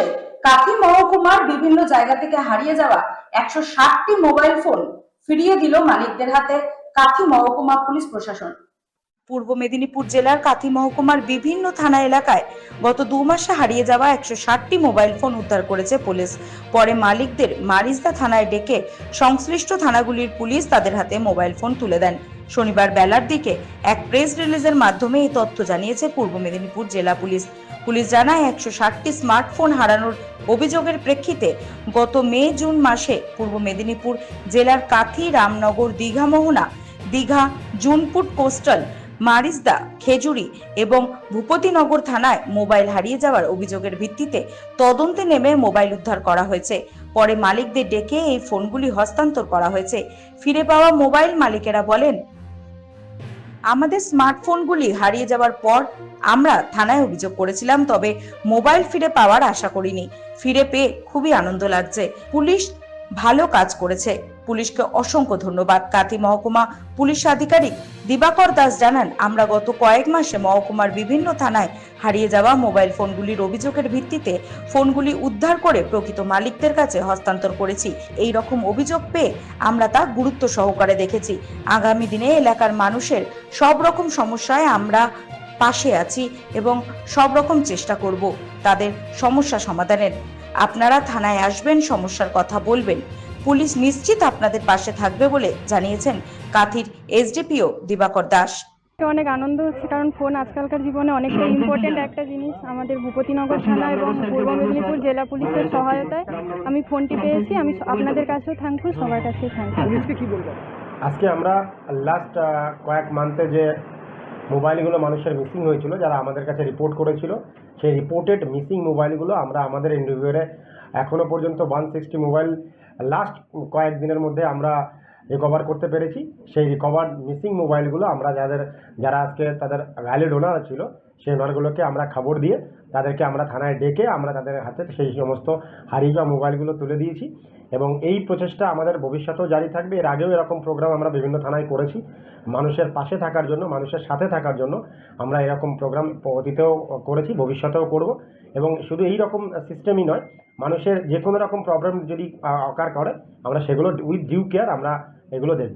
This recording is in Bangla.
মাসে কাথি মহকুমার বিভিন্ন জায়গা থেকে হারিয়ে যাওয়া একশো ষাটটি মোবাইল ফোন ফিরিয়ে দিল মালিকদের হাতে কাথি মহকুমা পুলিশ প্রশাসন। পূর্ব মেদিনীপুর জেলার কাথি মহকুমার বিভিন্ন থানা এলাকায় গত দু মাসে হারিয়ে যাওয়া একশো ষাটটি মোবাইল ফোন উদ্ধার করেছে পুলিশ। পরে মালিকদের মারিজদা থানায় ডেকে সংশ্লিষ্ট থানাগুলির পুলিশ তাদের হাতে মোবাইল ফোন তুলে দেন। শনিবার বেলার দিকে এক প্রেস রিলিজের মাধ্যমে এই তথ্য জানিয়েছে পূর্ব মেদিনীপুর জেলা পুলিশ। পুলিশ জানায় একশো ষাটটি স্মার্টফোন হারানোর অভিযোগের প্রেক্ষিতে গত মে, জুন মাসে পূর্ব মেদিনীপুর জেলার কাথি, রামনগর, দীঘা, মোহনা, দীঘা, জুনপুট কোস্টাল, মারিসদা, খেজুরি এবং ভূপতিনগর থানায় মোবাইল হারিয়ে যাওয়ার অভিযোগের ভিত্তিতে তদন্তে নেমে মোবাইল উদ্ধার করা হয়েছে। পরে মালিকদের ডেকে এই ফোনগুলি হস্তান্তর করা হয়েছে। ফিরে পাওয়া মোবাইল মালিকেরা বলেন আমাদের স্মার্টফোনগুলি হারিয়ে যাওয়ার পর আমরা থানায় অভিযোগ করেছিলাম, তবে মোবাইল ফিরে পাওয়ার আশা করিনি। ফিরে পেয়ে খুবই আনন্দ লাগছে। পুলিশ ভালো কাজ করেছে। পুলিশকে অসংখ্য ধন্যবাদ। কাতি মহকুমা পুলিশ আধিকারিক দিবাকর দাস জানান, আমরা গত কয়েক মাসে মহকুমার বিভিন্ন থানায় হারিয়ে যাওয়া মোবাইল ফোনগুলির অভিযোগের ভিত্তিতে ফোনগুলি উদ্ধার করে প্রকৃত মালিকদের কাছে হস্তান্তর করেছি। এই রকম অভিযোগ পেয়ে আমরা তা গুরুত্ব সহকারে দেখেছি। আগামী দিনে এলাকার মানুষের সব রকম সমস্যায় আমরা পাশে আছি এবং সব রকম চেষ্টা করব তাদের সমস্যা সমাধানের। আপনারা থানায় আসবেন, সমস্যার কথা বলবেন। পুলিশ নিশ্চিত আপনাদের পাশে থাকবে বলে জানিয়েছেন কাথির এসডিপিও দিবাকর দাস। অনেক আনন্দ হচ্ছে কারণ ফোন আজকালকার জীবনে অনেকটা ইম্পর্টেন্ট একটা জিনিস। আমাদের ভূপতিনগর থানা এবং পূর্ব মেদিনীপুর জেলা পুলিশের সহায়তায় আমি ফোনটি পেয়েছি। আমি আপনাদের কাছেও থ্যাঙ্কফুল সবার কাছেই থ্যাঙ্কফুল পুলিশকে কি বলবেন? আজকে আমরা লাস্ট কয়েক মান্থে যে মোবাইলগুলো মানুষের মিসিং হয়েছিল যারা আমাদের কাছে রিপোর্ট করেছিল সেই রিপোর্টেড মিসিং মোবাইলগুলো আমরা আমাদের ইন্ডিভিজুয়ালে এখনও পর্যন্ত ওয়ান সিক্সটি মোবাইল লাস্ট কয়েক দিনের মধ্যে আমরা রিকভার করতে পেরেছি। সেই রিকভার মিসিং মোবাইলগুলো আমরা যাদের, যারা আজকে তাদের ভ্যালিড ওনার ছিল, সেই ওনারগুলোকে আমরা খবর দিয়ে তাদেরকে আমরা থানায় ডেকে আমরা তাদের হাতে সেই সমস্ত হারিয়ে যাওয়া মোবাইলগুলো তুলে দিয়েছি। এবং এই প্রচেষ্টা আমাদের ভবিষ্যতেও জারি থাকবে। এর আগেও এরকম প্রোগ্রাম আমরা বিভিন্ন থানায় করেছি। মানুষের পাশে থাকার জন্য, মানুষের সাথে থাকার জন্য আমরা এরকম প্রোগ্রাম অতীতেও করেছি, ভবিষ্যতেও করব। এবং শুধু এই রকম সিস্টেমই নয়, মানুষের যে কোনো রকম প্রবলেম যদি অকার করে, আমরা সেগুলো উইথ ডিউ কেয়ার আমরা এগুলো দেখব।